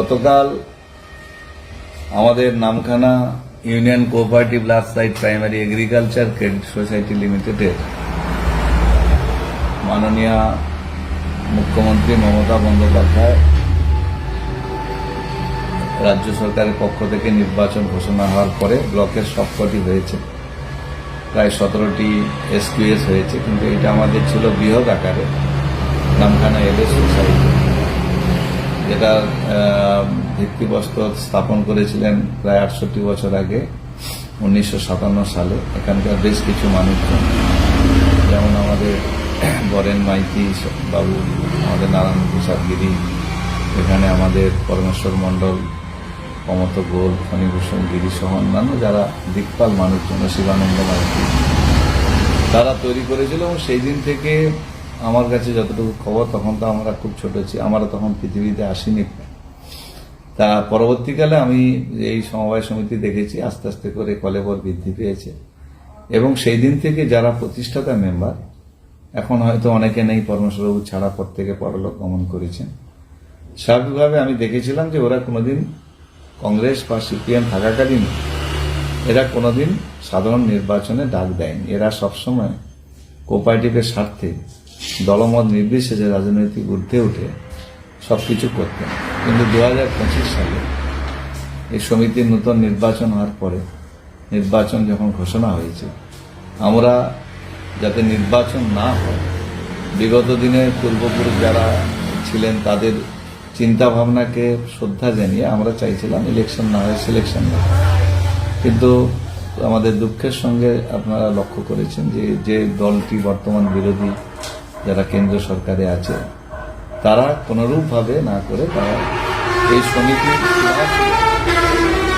গতকাল আমাদের Namkhana union cooperative large sized primary agriculture credit society লিমিটেডের মাননীয় মুখ্যমন্ত্রী মমতা বন্দ্যোপাধ্যায় রাজ্য সরকারের পক্ষ থেকে নির্বাচন ঘোষণা হওয়ার পরে ব্লকের সবকটি হয়েছে। প্রায় সতেরোটি এসকিউএস হয়েছে, কিন্তু এটা আমাদের ছিল বৃহৎ আকারে। Namkhana LS society. যেটা ভিত্তিপ্রস্তর স্থাপন করেছিলেন প্রায় আটষট্টি বছর আগে, উনিশশো সাতান্ন সালে। এখানকার বেশ কিছু মানুষজন, যেমন আমাদের বরেন মাইতি বাবু, আমাদের নারায়ণ প্রসাদ গিরি, এখানে আমাদের পরমেশ্বর মণ্ডল কমত গোল, ফণীভূষণ গিরি সহ অন্যান্য যারা দিকপাল মানুষজন, শিবানন্দ মাইতি, তারা তৈরি করেছিল এবং সেই দিন থেকে আমার কাছে যতটুকু খবর, তখন তো আমরা খুব ছোট ছি, আমরা তখন পৃথিবীতে আসিনি। তা পরবর্তীকালে আমি এই সমবায় সমিতি দেখেছি, আস্তে আস্তে করে কলেবর বৃদ্ধি পেয়েছে। এবং সেই দিন থেকে যারা প্রতিষ্ঠাতা মেম্বার, এখন হয়তো অনেকে নেই, পরমেশ্বরবাবু ছাড়া পর থেকে পরলোক গমন করেছেন। স্বাভাবিকভাবে আমি দেখেছিলাম যে ওরা কোনোদিন কংগ্রেস বা সিপিএম থাকাকালীন এরা কোনোদিন সাধারণ নির্বাচনে ডাক দেয়নি। এরা সবসময় কোপারেটিভের স্বার্থে দলমত নির্বিশেষে রাজনৈতিক ঊর্ধ্বে উঠে সবকিছু করতেন। কিন্তু দু পঁচিশ সালে এই সমিতির নতুন নির্বাচন হওয়ার পরে নির্বাচন যখন ঘোষণা হয়েছে, আমরা যাতে নির্বাচন না হয়, বিগত দিনে পূর্বপুরুষ যারা ছিলেন তাদের চিন্তা ভাবনাকে শ্রদ্ধা জানিয়ে আমরা চাইছিলাম ইলেকশন না হয় সিলেকশন না কিন্তু আমাদের দুঃখের সঙ্গে আপনারা লক্ষ্য করেছেন যে যে দলটি বর্তমান বিরোধী যারা কেন্দ্র সরকারে আছে, তারা কোনরূপভাবে না করে তারা এই সমিতির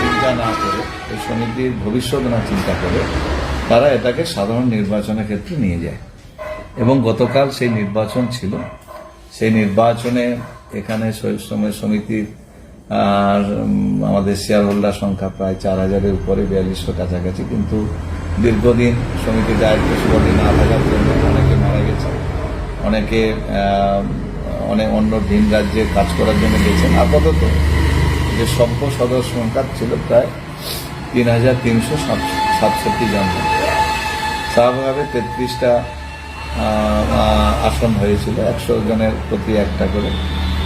চিন্তা না করে, এই সমিতির ভবিষ্যৎ না চিন্তা করে, তারা এটাকে সাধারণ নির্বাচনের ক্ষেত্রে নিয়ে যায়। এবং গতকাল সেই নির্বাচন ছিল। সেই নির্বাচনে এখানে সময় সমিতির, আর আমাদের শেয়ার হোল্ডার সংখ্যা প্রায় চার হাজারের উপরে, বিয়াল্লিশশো কাছাকাছি। কিন্তু দীর্ঘদিন সমিতির দায়িত্ব সুবাদী না থাকার জন্য অনেকে মারা গেছে। অনেকে অনেক অন্য ভিন রাজ্যে কাজ করার জন্য গেছেন। আপাতত যে সভ্য সদস্য সংখ্যা ছিল প্রায় তিন হাজার তিনশো সাতষট্টি জন। স্বাভাবিকভাবে তেত্রিশটা আসন হয়েছিল, একশো জনের প্রতি একটা করে।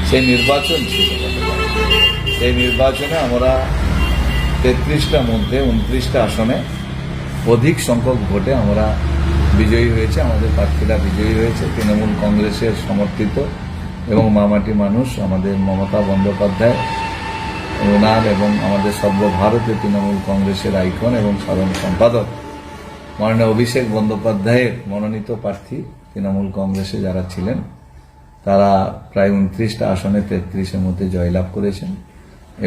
সেই নির্বাচন ছিল। সেই নির্বাচনে আমরা তেত্রিশটার মধ্যে উনত্রিশটা আসনে অধিক সংখ্যক ভোটে আমরা বিজয়ী হয়েছে, আমাদের প্রার্থীরা বিজয়ী হয়েছে, তৃণমূল কংগ্রেসের সমর্থিত এবং মামাটি মানুষ, আমাদের মমতা বন্দ্যোপাধ্যায় ওনার এবং আমাদের সর্বভারতীয় তৃণমূল কংগ্রেসের আইকন এবং সাধারণ সম্পাদক। মাননীয় অভিষেক বন্দ্যোপাধ্যায়ের মনোনীত প্রার্থী তৃণমূল কংগ্রেসে যারা ছিলেন, তারা প্রায় উনত্রিশটা আসনে তেত্রিশের মধ্যে জয়লাভ করেছেন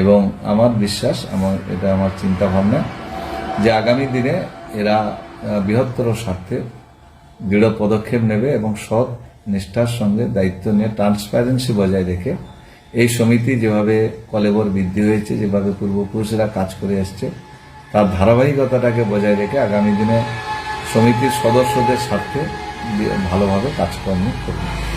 এবং আমার বিশ্বাস, আমার, এটা আমার চিন্তাভাবনা যে আগামী দিনে এরা বৃহত্তর স্বার্থে দৃঢ় পদক্ষেপ নেবে এবং সৎ নিষ্ঠার সঙ্গে দায়িত্ব নিয়ে ট্রান্সপারেন্সি বজায় রেখে এই সমিতি যেভাবে কলেবর বৃদ্ধি হয়েছে, যেভাবে পূর্বপুরুষেরা কাজ করে আসছে, তার ধারাবাহিকতাটাকে বজায় রেখে আগামী দিনে সমিতির সদস্যদের স্বার্থে ভালোভাবে কাজকর্ম করবে।